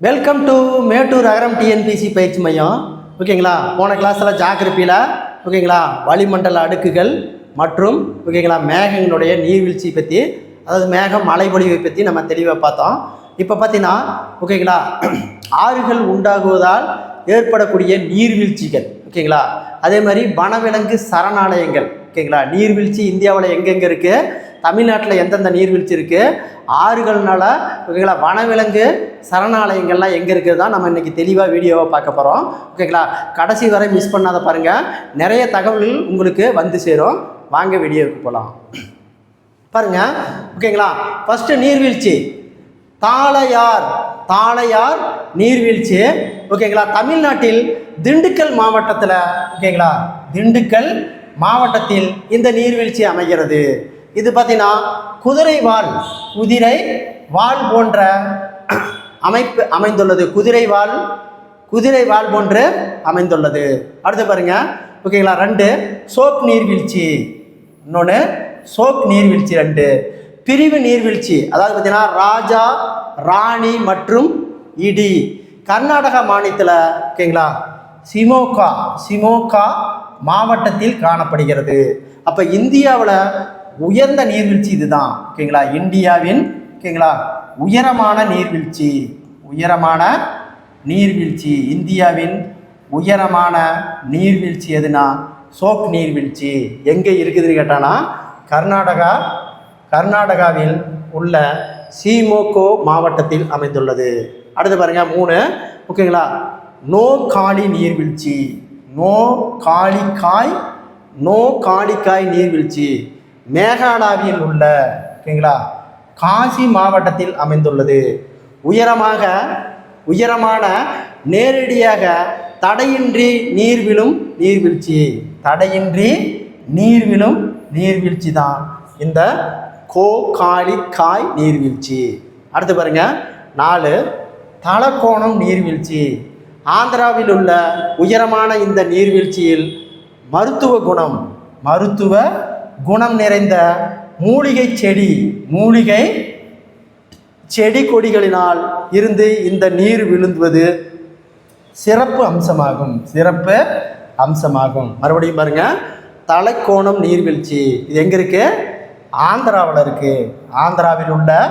Welcome to Mettur Agaram TNPC பயிற்சி மையம் ஓகேங்களா போன கிளாஸில் ஜாகிரபியில் ஓகேங்களா வளிமண்டல அடுக்குகள் மற்றும் ஓகேங்களா மேகங்களுடைய நீர்வீழ்ச்சி பற்றி அதாவது மேகம் மலைபொழிவை பற்றி நம்ம தெளிவாக பார்த்தோம். இப்போ பார்த்தீங்கன்னா ஓகேங்களா ஆறுகள் உண்டாகுவதால் ஏற்படக்கூடிய நீர்வீழ்ச்சிகள் ஓகேங்களா அதே மாதிரி வனவிலங்கு சரணாலயங்கள் ஓகேங்களா நீர்வீழ்ச்சி இந்தியாவில் எங்கெங்கே இருக்குது தமிழ்நாட்டில் எந்தெந்த நீர்வீழ்ச்சி இருக்குது ஆறுகள்னால ஓகேங்களா வனவிலங்கு சரணாலயங்கள்லாம் எங்கே இருக்குது தான் நம்ம இன்றைக்கி தெளிவாக வீடியோவை பார்க்க போகிறோம் ஓகேங்களா கடைசி வரை மிஸ் பண்ணாத பாருங்கள் நிறைய தகவல்கள் உங்களுக்கு வந்து சேரும். வாங்க வீடியோவுக்கு போகலாம் பாருங்கள் ஓகேங்களா ஃபஸ்ட்டு நீர்வீழ்ச்சி. தாளையார் தாளையார் நீர்வீழ்ச்சி. ஓகேங்களா தமிழ்நாட்டில் திண்டுக்கல் மாவட்டத்தில் ஓகேங்களா திண்டுக்கல் மாவட்டத்தில் இந்த நீர்வீழ்ச்சி அமைகிறது. இது பார்த்தீங்கன்னா குதிரை வால் குதிரை வால் போன்ற அமைப்பு அமைந்துள்ளது. குதிரை வால் குதிரை வால் போன்று அமைந்துள்ளது. அடுத்து பாருங்க. ஓகேங்களா? ரெண்டு. சோப் நீர்வீழ்ச்சி. இன்னொன்று சோக் நீர்வீழ்ச்சி. ரெண்டு. பிரிவு நீர்வீழ்ச்சி. அதாவது பார்த்தீங்கன்னா ராஜா ராணி மற்றும் இடி. கர்நாடகா மாநிலத்தில் ஓகேங்களா? சிமோகா சிமோகா மாவட்டத்தில் காணப்படுகிறது. அப்போ இந்தியாவில் உயர்ந்த நீர்வீழ்ச்சி இதுதான். ஓகேங்களா? இந்தியாவின் ஓகேங்களா? உயரமான நீர்வீழ்ச்சி. உயரமான நீர்வீழ்ச்சி. இந்தியாவின் உயரமான நீர்வீழ்ச்சி எதுனா? சோக் நீர்வீழ்ச்சி. எங்கே இருக்குதுன்னு கேட்டானா? கர்நாடகா கர்நாடகாவில் உள்ள சீமோகோ மாவட்டத்தில் அமைந்துள்ளது. அடுத்து பாருங்க மூணு. ஓகேங்களா? நோ காளி நீர்வீழ்ச்சி. நோ காளிக்காய் நோ காளிக்காய் நீர்வீழ்ச்சி. மேகாலாவில் உள்ள ஓகேங்களா? காசி மாவட்டத்தில் அமைந்துள்ளது. உயரமாக உயரமான நேரடியாக தடையின்றி நீர்விழும் நீர்வீழ்ச்சி. தடையின்றி நீர்விழும் நீர்வீழ்ச்சி தான் இந்த கோ காளி காய் நீர்வீழ்ச்சி. அடுத்து பாருங்க. நாலு தலக்கோணம் நீர்வீழ்ச்சி. ஆந்திராவில் உள்ள உயரமான இந்த நீர்வீழ்ச்சியில் மருத்துவ குணம் மருத்துவ குணம் நிறைந்த மூலிகை செடி மூலிகை செடி கொடிகளினால் இருந்து இந்த நீர் விழுந்துவது சிறப்பு அம்சமாகும். சிறப்பு அம்சமாகும். மறுபடியும் பாருங்க. தலைக்கோணம் நீர்வீழ்ச்சி. இது எங்கே இருக்கு? ஆந்திராவில் இருக்கு. ஆந்திராவில் உள்ள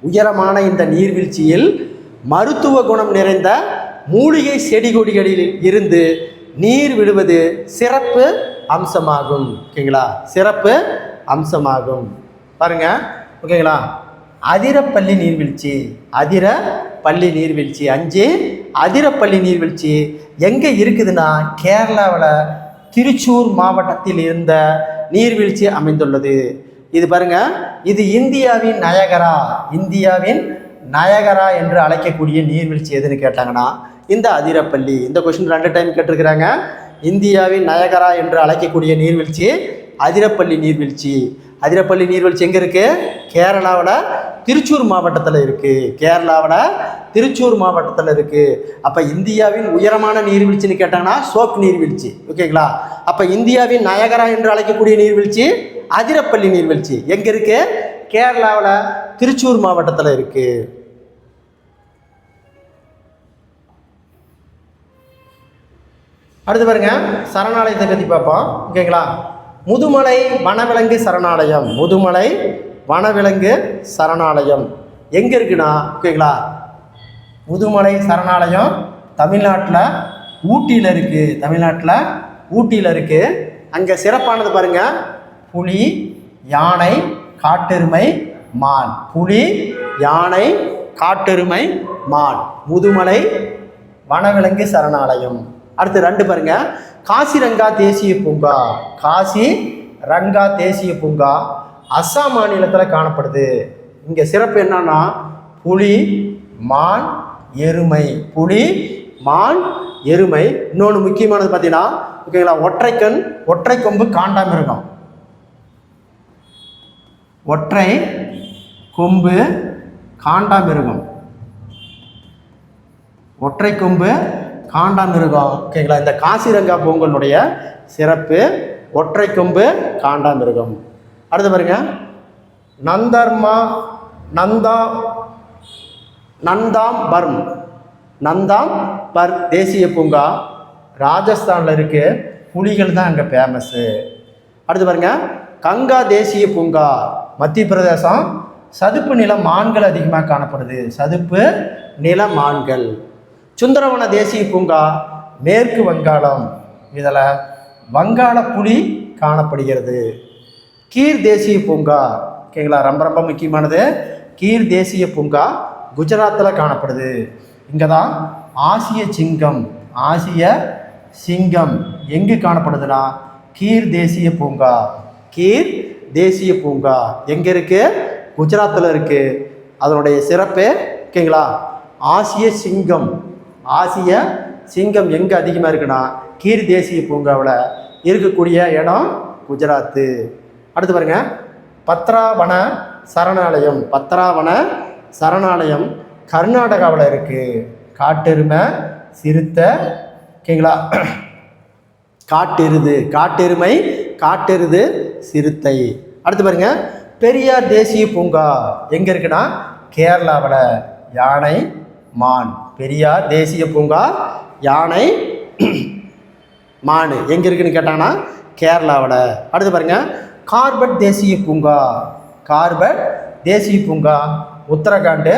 உயரமான இந்த நீர்வீழ்ச்சியில் மருத்துவ குணம் நிறைந்த மூலிகை செடி கொடிகளில் இருந்து நீர் விடுவது சிறப்பு அம்சமாகும். ஓகேங்களா? சிறப்பு அம்சமாகும். பாருங்க. ஓகேங்களா? அதிரப்பள்ளி நீர்வீழ்ச்சி. அதிரப்பள்ளி நீர்வீழ்ச்சி. அஞ்சு அதிரப்பள்ளி நீர்வீழ்ச்சி. எங்கே இருக்குதுன்னா கேரளாவில் திருச்சூர் மாவட்டத்தில் இருந்த நீர்வீழ்ச்சி அமைந்துள்ளது. இது பாருங்க. இது இந்தியாவின் நயகரா. இந்தியாவின் நயகரா என்று அழைக்கக்கூடிய நீர்வீழ்ச்சி எதுன்னு கேட்டாங்கன்னா இந்த அதிரப்பள்ளி. இந்த கொஸ்டின் ரெண்டு டைம் கேட்டிருக்கிறாங்க. இந்தியாவின் நயகரா என்று அழைக்கக்கூடிய நீர்வீழ்ச்சி அதிரப்பள்ளி நீர்வீழ்ச்சி. அதிரப்பள்ளி நீர்வீழ்ச்சி எங்கே இருக்குது கேரளாவில் திருச்சூர் மாவட்டத்தில் இருக்குது கேரளாவில் திருச்சூர் மாவட்டத்தில் இருக்குது அப்போ இந்தியாவின் உயரமான நீர்வீழ்ச்சின்னு கேட்டாங்கன்னா சோக் நீர்வீழ்ச்சி. ஓகேங்களா? அப்போ இந்தியாவின் நயகரா என்று அழைக்கக்கூடிய நீர்வீழ்ச்சி அதிரப்பள்ளி நீர்வீழ்ச்சி எங்கே இருக்குது கேரளாவில் திருச்சூர் மாவட்டத்தில் இருக்குது அடுத்து பாருங்க சரணாலயத்தை பற்றி பார்ப்போம். ஓகேங்களா முதுமலை வனவிலங்கு சரணாலயம். முதுமலை வனவிலங்கு சரணாலயம். எங்கே இருக்குன்னா ஓகேங்களா முதுமலை சரணாலயம் தமிழ்நாட்டில் ஊட்டியில் இருக்குது தமிழ்நாட்டில் ஊட்டியில் இருக்குது அங்கே சிறப்பானது பாருங்க புலி யானை காட்டெருமை மான். புலி யானை காட்டெருமை மான். முதுமலை வனவிலங்கு சரணாலயம். அடுத்து ரெண்டு பாருங்க. காசிரங்கா தேசிய பூங்கா. காசி ரங்கா தேசிய பூங்கா அஸ்ஸாம் மாநிலத்தில் காணப்படுது. இங்கே சிறப்பு என்னன்னா புலி மான் எருமை. புலி மான் எருமை. இன்னொன்று முக்கியமானது பார்த்தீங்கன்னா ஓகேங்களா ஒற்றைக்கண் ஒற்றை கொம்பு காண்டாமிருகம் ஒற்றை கொம்பு காண்டாமிருகம் ஒற்றை கொம்பு காண்டாமிருகம் ஓகேங்களா? இந்த காசிரங்கா பூங்கனுடைய சிறப்பு. ஒற்றை கொம்பு காண்டாமிருகம் அடுத்து பாருங்க. நந்தர்மா நந்தா நந்தாம் பர்ம் நந்தாம் பர் தேசிய பூங்கா. ராஜஸ்தானில் இருக்கு. புலிகள் தான் அங்கே ஃபேமஸ்ஸு அடுத்து பாருங்க. கங்கா தேசிய பூங்கா. மத்திய பிரதேசம் சதுப்பு நில மான்கள் அதிகமாக காணப்படுது. சதுப்பு நில மான்கள். சுந்தரவன தேசிய பூங்கா மேற்கு வங்காளம். இதில் வங்காள புலி காணப்படுகிறது. கீர் தேசிய பூங்கா. ஓகேங்களா ரொம்ப ரொம்ப முக்கியமானது. கீர் தேசிய பூங்கா குஜராத்தில் காணப்படுது. இங்கே தான் ஆசிய சிங்கம் ஆசிய சிங்கம் எங்கு காணப்படுதுன்னா கீர் தேசிய பூங்கா. கீர் தேசிய பூங்கா. எங்கே இருக்குது குஜராத்தில் இருக்குது அதனுடைய சிறப்பு ஓகேங்களா ஆசிய சிங்கம். ஆசிய சிங்கம் எங்கே அதிகமாக இருக்குன்னா கீர் தேசிய பூங்காவில் இருக்கக்கூடிய இடம் குஜராத்து. அடுத்து பாருங்க. பத்ராவன சரணாலயம். பத்ராவன சரணாலயம் கர்நாடகாவில் இருக்குது காட்டெருமை சிறுத்தை ஓகேங்களா? காட்டெருது காட்டெருமை காட்டெருது சிறுத்தை. அடுத்து பாருங்க. பெரியார் தேசிய பூங்கா எங்கே இருக்குன்னா கேரளாவில். யானை மான். பெரியார் தேசிய பூங்கா யானை மானு. எங்கே இருக்குன்னு கேட்டாங்கன்னா கேரளாவில் அடுத்து பாருங்க. கார்பட் தேசிய பூங்கா. கார்பட் தேசிய பூங்கா. உத்தரகாண்டு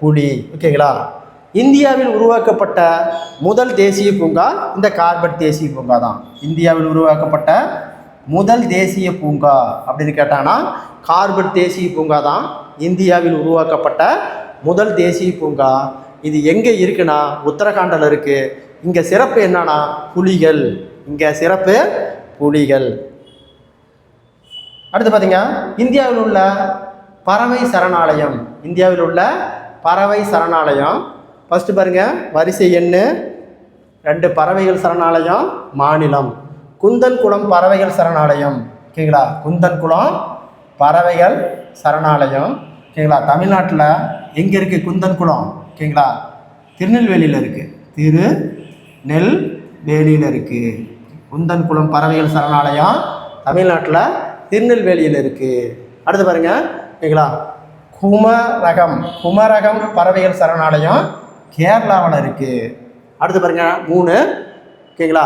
புலி. ஓகேங்களா? இந்தியாவில் உருவாக்கப்பட்ட முதல் தேசிய பூங்கா இந்த கார்பட் தேசிய பூங்கா தான். இந்தியாவில் உருவாக்கப்பட்ட முதல் தேசிய பூங்கா அப்படின்னு கேட்டாங்கன்னா கார்பட் தேசிய பூங்கா தான் இந்தியாவில் உருவாக்கப்பட்ட முதல் தேசிய பூங்கா. இது எங்கே இருக்குன்னா? உத்தரகாண்டில் இருக்குது இங்கே சிறப்பு என்னன்னா? புலிகள். இங்கே சிறப்பு புலிகள். அடுத்து பார்த்தீங்க இந்தியாவில் உள்ள பறவை சரணாலயம். இந்தியாவில் உள்ள பறவை சரணாலயம். ஃபஸ்ட்டு பாருங்க வரிசை எண்ணு. ரெண்டு பறவைகள் சரணாலயம் மாநிலம். குந்தன் குளம் பறவைகள் சரணாலயம். ஓகேங்களா? குந்தன் குளம் பறவைகள் சரணாலயம். ஓகேங்களா? தமிழ்நாட்டில் எங்கே இருக்குது குந்தன் குளம் ஓகேங்களா? திருநெல்வேலியில் இருக்குது திரு நெல் வேலியில் இருக்குது குந்தன் குளம் பறவைகள் சரணாலயம் தமிழ்நாட்டில் திருநெல்வேலியில் இருக்குது அடுத்து பாருங்க ஓகேங்களா? குமரகம் குமரகம் பறவைகள் சரணாலயம் கேரளாவில் இருக்குது அடுத்து பாருங்க மூணு ஓகேங்களா?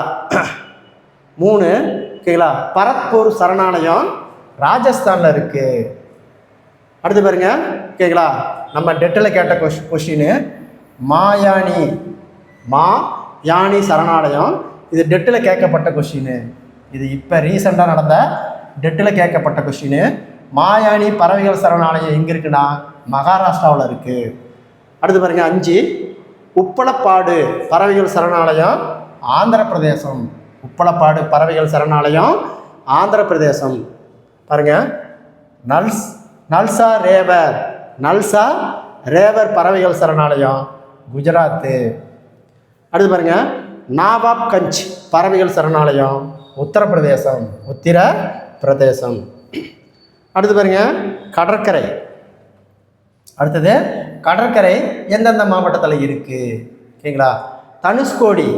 மூணு ஓகேங்களா? பரத்பூர் சரணாலயம் ராஜஸ்தானில் இருக்குது அடுத்து பாருங்க ஓகேங்களா நம்ம டெட்டில் கேட்ட கொஷ் கொஷின் மாயாணி மா யானி சரணாலயம் இது டெட்டில் கேட்கப்பட்ட கொஷின் இது இப்போ ரீசெண்டாக நடந்த டெட்டில் கேட்கப்பட்ட கொஷின் மாயாணி பறவைகள் சரணாலயம் எங்கே இருக்குன்னா மகாராஷ்டிராவில் இருக்குது அடுத்து பாருங்க அஞ்சு உப்பளப்பாடு பறவைகள் சரணாலயம் ஆந்திர பிரதேசம் உப்பளப்பாடு பறவைகள் சரணாலயம் ஆந்திர பிரதேசம் பாருங்கள் நல்ஸ் நல்சா ரேவர். நல்சா ரேவர் பறவைகள் சரணாலயம் குஜராத்து. அடுத்து பாருங்க. நாவாப் கஞ்ச் பறவைகள் சரணாலயம் உத்தரப்பிரதேசம் உத்திர பிரதேசம் அடுத்து பாருங்க. கடற்கரை. அடுத்தது கடற்கரை எந்தெந்த மாவட்டத்தில் இருக்குது ஓகேங்களா தனுஷ்கோடி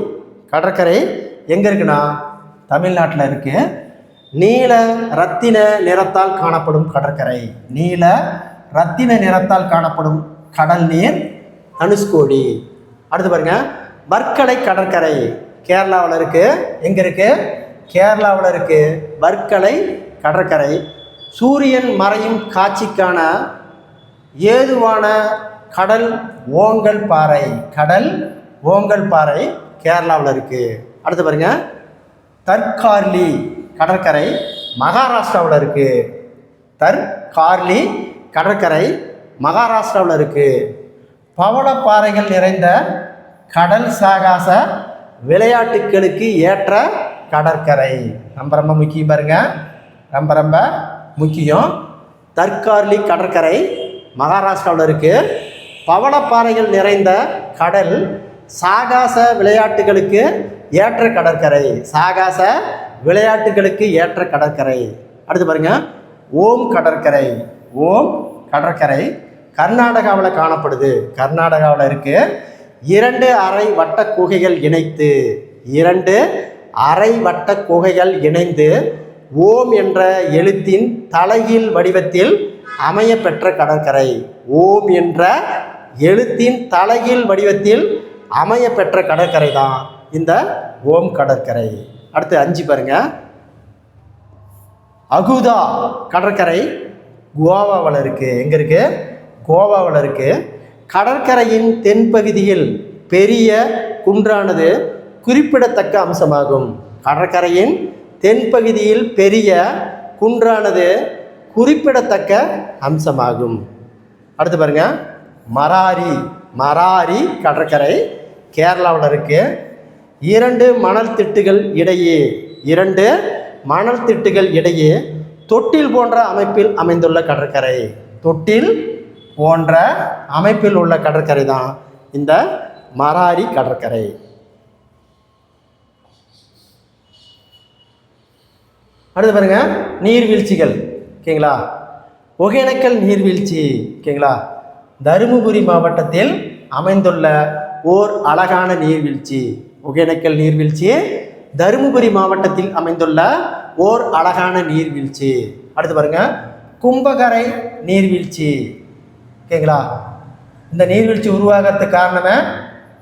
கடற்கரை எங்கே இருக்குன்னா தமிழ்நாட்டில் இருக்குது நீல ரத்தின நிறத்தால் காணப்படும் கடற்கரை. நீல ரத்தின நிறத்தால் காணப்படும் கடல் நீர் தனுஷ்கோடி அடுத்து பாருங்க. வர்க்கலை கடற்கரை. கேரளாவில் இருக்கு. எங்கே இருக்குது கேரளாவில் இருக்குது வர்க்கலை கடற்கரை. சூரியன் மறையும் காட்சிக்கான ஏதுவான கடல் ஓங்கல் பாறை. கடல் ஓங்கல் பாறை கேரளாவில் இருக்குது அடுத்து பாருங்க. தற்கார்லி. கடற்கரை மகாராஷ்டிராவில் இருக்குது தர் கார்லி கடற்கரை மகாராஷ்டிராவில் இருக்குது பவளப்பாறைகள் நிறைந்த கடல் சாகாச விளையாட்டுகளுக்கு ஏற்ற கடற்கரை. ரொம்ப ரொம்ப முக்கியம் பாருங்க. ரொம்ப ரொம்ப முக்கியம். தற்கார்லி கடற்கரை மகாராஷ்டிராவில் இருக்குது பவளப்பாறைகள் நிறைந்த கடல் சாகாச விளையாட்டுகளுக்கு ஏற்ற கடற்கரை. சாகாச விளையாட்டுகளுக்கு ஏற்ற கடற்கரை. அடுத்து பாருங்க. ஓம் கடற்கரை. ஓம் கடற்கரை. கர்நாடகாவில் காணப்படுது. கர்நாடகாவில் இருக்கு. இரண்டு அரை வட்ட குகைகள் இணைத்து. இரண்டு அரை வட்ட குகைகள் இணைந்து ஓம் என்ற எழுத்தின் தலைகீழ் வடிவத்தில் அமைய பெற்ற கடற்கரை. ஓம் என்ற எழுத்தின் தலைகீழ் வடிவத்தில் அமைய பெற்ற கடற்கரை தான் இந்த ஓம் கடற்கரை. அடுத்து அஞ்சு பாருங்க. அகுதா கடற்கரை கோவாவில் இருக்கு. எங்க இருக்கு? கோவாவில் இருக்கு. கடற்கரையின் தென்பகுதியில் பெரிய குன்றானது குறிப்பிடத்தக்க அம்சமாகும். கடற்கரையின் தென்பகுதியில் பெரிய குன்றானது குறிப்பிடத்தக்க அம்சமாகும். அடுத்து பாருங்க. மராரி மராரி கடற்கரை. கேரளாவில் இருக்குது இரண்டு மணல் திட்டுகள் இடையே இரண்டு மணல் திட்டுகள் இடையே தொட்டில் போன்ற அமைப்பில் அமைந்துள்ள கடற்கரை. தொட்டில் போன்ற அமைப்பில் உள்ள கடற்கரை தான் இந்த மராரி கடற்கரை. அடுத்து பாருங்க நீர்வீழ்ச்சிகள் ஓகேங்களா? ஒகேனக்கல் நீர்வீழ்ச்சி ஓகேங்களா? தருமபுரி மாவட்டத்தில் அமைந்துள்ள ஓர் அழகான நீர்வீழ்ச்சி. ஒகேனக்கல் நீர்வீழ்ச்சி. தருமபுரி மாவட்டத்தில் அமைந்துள்ள ஓர் அழகான நீர்வீழ்ச்சி. அடுத்து பாருங்க. கும்பகரை நீர்வீழ்ச்சி. ஓகேங்களா? இந்த நீர்வீழ்ச்சி உருவாகிறதுக்கு காரணமே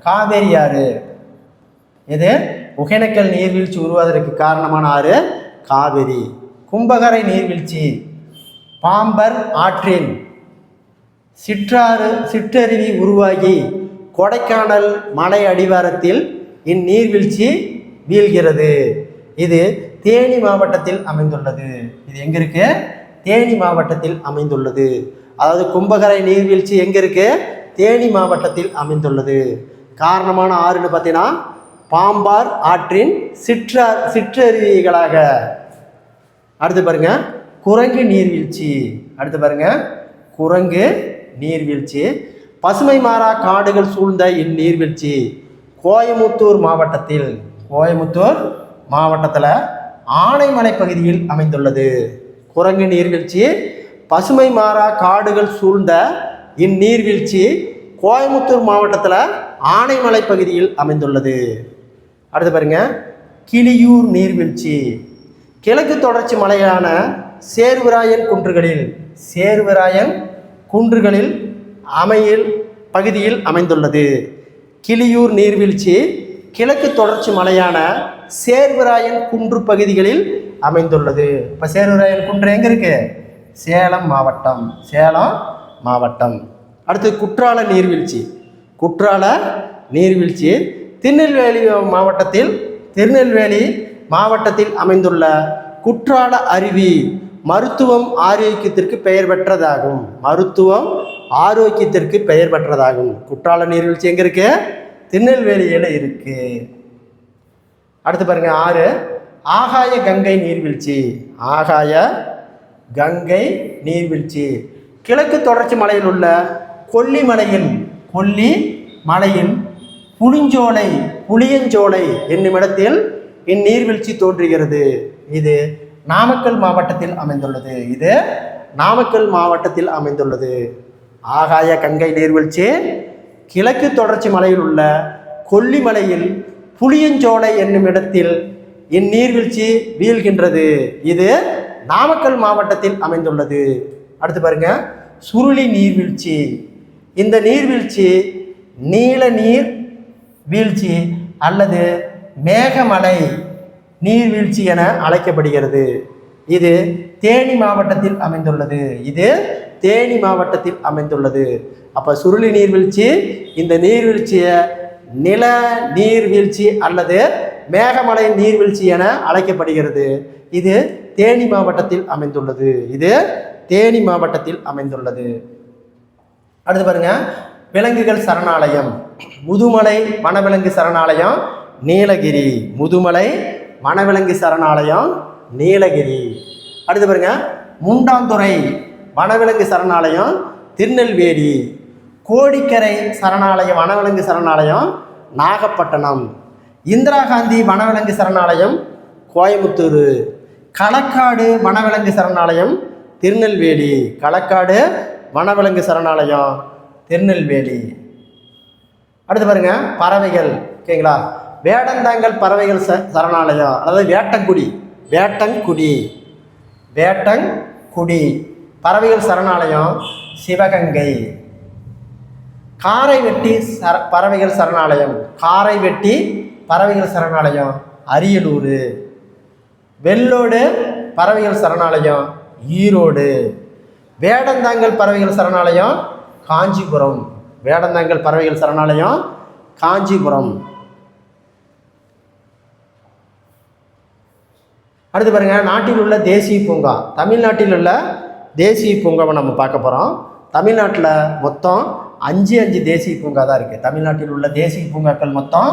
காவேரி ஆறு. இது ஒகேனக்கல் நீர்வீழ்ச்சி உருவாவதற்கு காரணமான ஆறு? காவிரி. கும்பகரை நீர்வீழ்ச்சி. பாம்பர் ஆற்றின் சிற்றாறு சிற்றருவி உருவாகி கொடைக்கானல் மலை அடிவாரத்தில் இந்நீர்வீழ்ச்சி வீழ்கிறது. இது தேனி மாவட்டத்தில் அமைந்துள்ளது. இது எங்க இருக்கு தேனி மாவட்டத்தில் அமைந்துள்ளது. அதாவது கும்பகரை நீர்வீழ்ச்சி எங்க இருக்கு தேனி மாவட்டத்தில் அமைந்துள்ளது. காரணமான ஆறுன்னு பார்த்தீங்கன்னா பாம்பார் ஆற்றின் சிற்றா சிற்றருவிகளாக. அடுத்து பாருங்க குரங்கு நீர்வீழ்ச்சி அடுத்து பாருங்க குரங்கு நீர்வீழ்ச்சி பசுமை மாறா காடுகள் சூழ்ந்த இந்நீர்வீழ்ச்சி கோயமுத்தூர் மாவட்டத்தில் கோயமுத்தூர் மாவட்டத்தில் ஆனைமலை பகுதியில் அமைந்துள்ளது. குரங்கு நீர்வீழ்ச்சி பசுமை மாறா காடுகள் சூழ்ந்த இந்நீர்வீழ்ச்சி கோயமுத்தூர் மாவட்டத்தில் ஆனைமலை பகுதியில் அமைந்துள்ளது. அடுத்து பாருங்க கிளியூர் நீர்வீழ்ச்சி கிழக்கு தொடர்ச்சி மலையான சேர்வராயன் குன்றுகளில் சேர்வராயன் குன்றுகளில் அமையில் பகுதியில் அமைந்துள்ளது. கிளியூர் நீர்வீழ்ச்சி கிழக்கு தொடர்ச்சி மலையான சேர்வராயன் குன்று பகுதிகளில் அமைந்துள்ளது. இப்போ சேர்வராயன் குன்று எங்கே இருக்கு? சேலம் மாவட்டம். சேலம் மாவட்டம். அடுத்து குற்றால நீர்வீழ்ச்சி. குற்றால நீர்வீழ்ச்சி திருநெல்வேலி மாவட்டத்தில் திருநெல்வேலி மாவட்டத்தில் அமைந்துள்ள குற்றால அருவி மருத்துவம் ஆரோக்கியத்திற்கு பெயர் பெற்றதாகும். மருத்துவம் ஆரோக்கியத்திற்கு பெயர் பெற்றதாகும். குற்றால நீர்வீழ்ச்சி எங்கே இருக்கு? திருநெல்வேலியில் இருக்கு. அடுத்து பாருங்க ஆறு. ஆகாய கங்கை நீர்வீழ்ச்சி. ஆகாய கங்கை நீர்வீழ்ச்சி. கிழக்கு தொடர்ச்சி மலையில் உள்ள கொல்லிமலையில் கொல்லி மலையில் புளிஞ்சோலை புளியஞ்சோலை என்னும் இடத்தில் இந்நீர்வீழ்ச்சி தோன்றுகிறது. இது நாமக்கல் மாவட்டத்தில் அமைந்துள்ளது. இது நாமக்கல் மாவட்டத்தில் அமைந்துள்ளது. ஆகாய கங்கை நீர்வீழ்ச்சி கிழக்கு தொடர்ச்சி மலையில் உள்ள கொல்லிமலையில் புளியஞ்சோலை என்னும் இடத்தில் இந்நீர்வீழ்ச்சி வீழ்கின்றது. இது நாமக்கல் மாவட்டத்தில் அமைந்துள்ளது. அடுத்து பாருங்க சுருளி நீர்வீழ்ச்சி. இந்த நீர்வீழ்ச்சி நீல நீர் வீழ்ச்சி அல்லது மேகமலை நீர்வீழ்ச்சி என அழைக்கப்படுகிறது. இது தேனி மாவட்டத்தில் அமைந்துள்ளது. இது தேனி மாவட்டத்தில் அமைந்துள்ளது. அப்போ சுருளி நீர்வீழ்ச்சி இந்த நீர்வீழ்ச்சியை நில நீர்வீழ்ச்சி அல்லது மேகமலை நீர்வீழ்ச்சி என அழைக்கப்படுகிறது. இது தேனி மாவட்டத்தில் அமைந்துள்ளது. இது தேனி மாவட்டத்தில் அமைந்துள்ளது. அடுத்து பாருங்க விலங்குகள் சரணாலயம். முதுமலை வனவிலங்கு சரணாலயம் நீலகிரி. முதுமலை வனவிலங்கு சரணாலயம் நீலகிரி. அடுத்து பாருங்க முண்டாந்துறை. வனவிலங்கு சரணாலயம் திருநெல்வேலி. கோடிக்கரை சரணாலயம் வனவிலங்கு சரணாலயம் நாகப்பட்டினம். இந்திரா காந்தி வனவிலங்கு சரணாலயம் கோயம்புத்தூர். களக்காடு வனவிலங்கு சரணாலயம் திருநெல்வேலி. களக்காடு வனவிலங்கு சரணாலயம் திருநெல்வேலி. அடுத்து பாருங்க பறவைகள் ஓகேங்களா? வேடந்தாங்கல் பறவைகள் ச சரணாலயம் அதாவது வேட்டங்குடி வேட்டங்குடி வேட்டங்குடி. பறவைகள் சரணாலயம் சிவகங்கை. காரை வெட்டி சர பறவைகள் சரணாலயம். காரை வெட்டி பறவைகள் சரணாலயம் அரியலூர். வெள்ளோடு பறவைகள் சரணாலயம் ஈரோடு. வேடந்தாங்கல் பறவைகள் சரணாலயம் காஞ்சிபுரம். வேடந்தாங்கல் பறவைகள் சரணாலயம் காஞ்சிபுரம். அடுத்து பாருங்கள் நாட்டில் உள்ள தேசிய பூங்கா. தமிழ்நாட்டில் உள்ள தேசிய பூங்காவை நம்ம பார்க்க போகிறோம் தமிழ்நாட்டில் மொத்தம் அஞ்சு அஞ்சு தேசிய பூங்கா தான் இருக்குது தமிழ்நாட்டில் உள்ள தேசிய பூங்காக்கள் மொத்தம்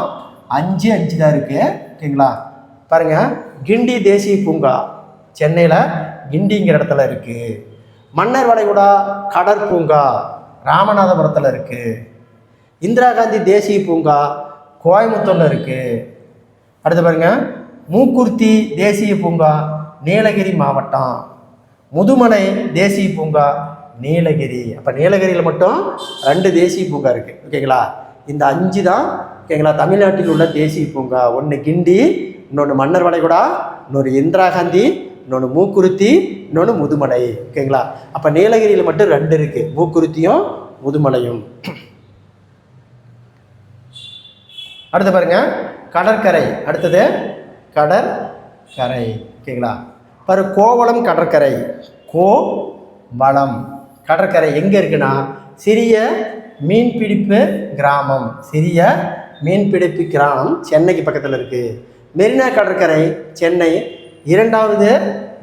அஞ்சு அஞ்சு தான் இருக்குது ஓகேங்களா? பாருங்கள் கிண்டி தேசிய பூங்கா சென்னையில் கிண்டிங்கிற இடத்துல இருக்குது மன்னர் வளைகுடா கடற்பூங்கா ராமநாதபுரத்தில் இருக்குது இந்திரா காந்தி தேசிய பூங்கா கோயம்புத்தூரில் இருக்குது அடுத்து பாருங்க மூக்குர்த்தி தேசிய பூங்கா நீலகிரி மாவட்டம். முதுமலை தேசிய பூங்கா நீலகிரி. அப்போ நீலகிரியில் மட்டும் ரெண்டு தேசிய பூங்கா இருக்குது ஓகேங்களா இந்த அஞ்சு தான் ஓகேங்களா தமிழ்நாட்டில் உள்ள தேசிய பூங்கா. ஒன்று கிண்டி இன்னொன்று மன்னர் வளைகுடா இன்னொரு இந்திரா காந்தி இன்னொன்று மூக்குருத்தி இன்னொன்று முதுமலை. ஓகேங்களா அப்போ நீலகிரியில் மட்டும் ரெண்டு இருக்குது மூக்குருத்தியும் முதுமலையும். அடுத்து பாருங்க. கடற்கரை. அடுத்தது கடற்கரை. ஓகேங்களா பாரு கோவளம் கடற்கரை. கோ வளம் கடற்கரை எங்கே இருக்குன்னா சிறிய மீன்பிடிப்பு கிராமம். சிறிய மீன்பிடிப்பு கிராமம் சென்னைக்கு பக்கத்தில் இருக்குது மெரினா கடற்கரை சென்னை. இரண்டாவது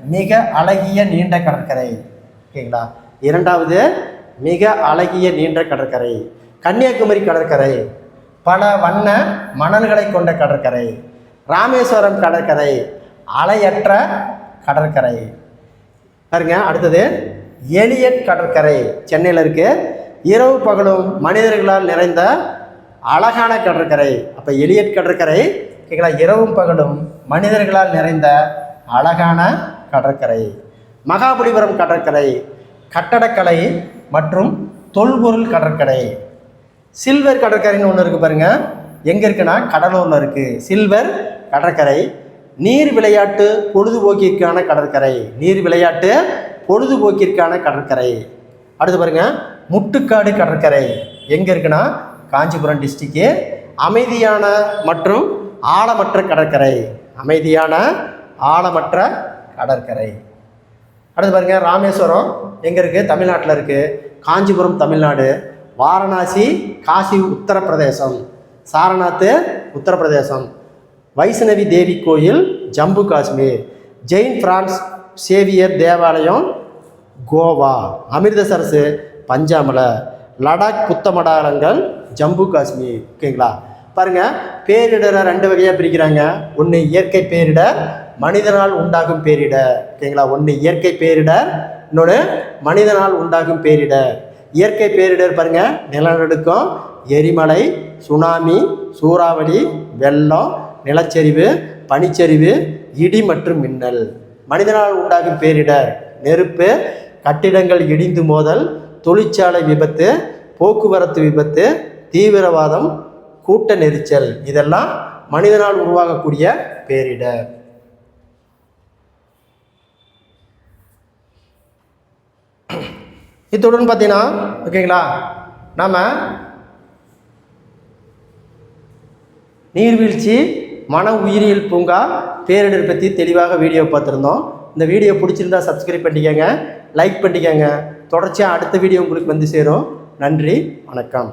மிக அழகிய நீண்ட கடற்கரை. ஓகேங்களா? இரண்டாவது மிக அழகிய நீண்ட கடற்கரை. கன்னியாகுமரி கடற்கரை. பல வண்ண மணல்களை கொண்ட கடற்கரை. ராமேஸ்வரம் கடற்கரை. அலையற்ற கடற்கரை. பாருங்க அடுத்தது. எலியட் கடற்கரை. சென்னையில் இருக்கு. இரவு பகலும் மனிதர்களால் நிறைந்த அழகான கடற்கரை. அப்போ எலியட் கடற்கரை. ஓகேங்களா இரவும் பகலும் மனிதர்களால் நிறைந்த அழகான கடற்கரை. மகாபலிபுரம் கடற்கரை. கட்டடக்கலை மற்றும் தொல்பொருள் கடற்கரை. சில்வர் கடற்கரைன்னு ஒன்று இருக்குது பாருங்கள் எங்கே இருக்குன்னா? கடலூரில் இருக்குது சில்வர் கடற்கரை. நீர் விளையாட்டு பொழுதுபோக்கிற்கான கடற்கரை. நீர் விளையாட்டு பொழுதுபோக்கிற்கான கடற்கரை. அடுத்து பாருங்க முட்டுக்காடு கடற்கரை. எங்கே இருக்குன்னா காஞ்சிபுரம் டிஸ்ட்ரிக்கு அமைதியான மற்றும் ஆழமற்ற கடற்கரை. அமைதியான ஆழமற்ற கடற்கரை. அடுத்து பாருங்க ராமேஸ்வரம் எங்கே இருக்குது தமிழ்நாட்டில் இருக்குது காஞ்சிபுரம் தமிழ்நாடு. வாரணாசி காசி உத்தரப்பிரதேசம். சாரநாத் உத்தரப்பிரதேசம். வைஷ்ணவி தேவி கோயில் Jammu Kashmir saint Francis Xavier தேவாலயம் கோவா அமிர்தசரஸ் பஞ்சாமலை லடாக் புத்தமடாரங்கள் ஜம்மு காஷ்மீர். ஓகேங்களா? பாருங்க பேரிடரை ரெண்டு வகையாக பிரிக்கிறாங்க. ஒன்று இயற்கை பேரிடர் மனிதனால் உண்டாகும் பேரிடர். ஓகேங்களா? ஒன்று இயற்கை பேரிடர் இன்னொன்று மனிதனால் உண்டாகும் பேரிடர். இயற்கை பேரிடர் பாருங்கள் நிலநடுக்கம் எரிமலை சுனாமி சூறாவளி வெள்ளம் நிலச்சரிவு பனிச்சரிவு இடி மற்றும் மின்னல். மனிதனால் உண்டாகும் பேரிடர் நெருப்பு கட்டிடங்கள் இடிந்து மோதல் தொழிற்சாலை விபத்து போக்குவரத்து விபத்து தீவிரவாதம் கூட்ட நெரிச்சல். இதெல்லாம் மனிதனால் உருவாகக்கூடிய பேரிடர். இத்துடன் பார்த்தீங்கன்னா ஓகேங்களா? நம்ம நீர்வீழ்ச்சி மன உயிரியல் பூங்கா பேரிடர் பற்றி தெளிவாக வீடியோ பார்த்துருந்தோம். இந்த வீடியோ பிடிச்சிருந்தா சப்ஸ்கிரைப் பண்ணிக்கோங்க லைக் பண்ணிக்கோங்க. தொடர்ச்சியாக அடுத்த வீடியோ உங்களுக்கு வந்து சேரும். நன்றி வணக்கம்.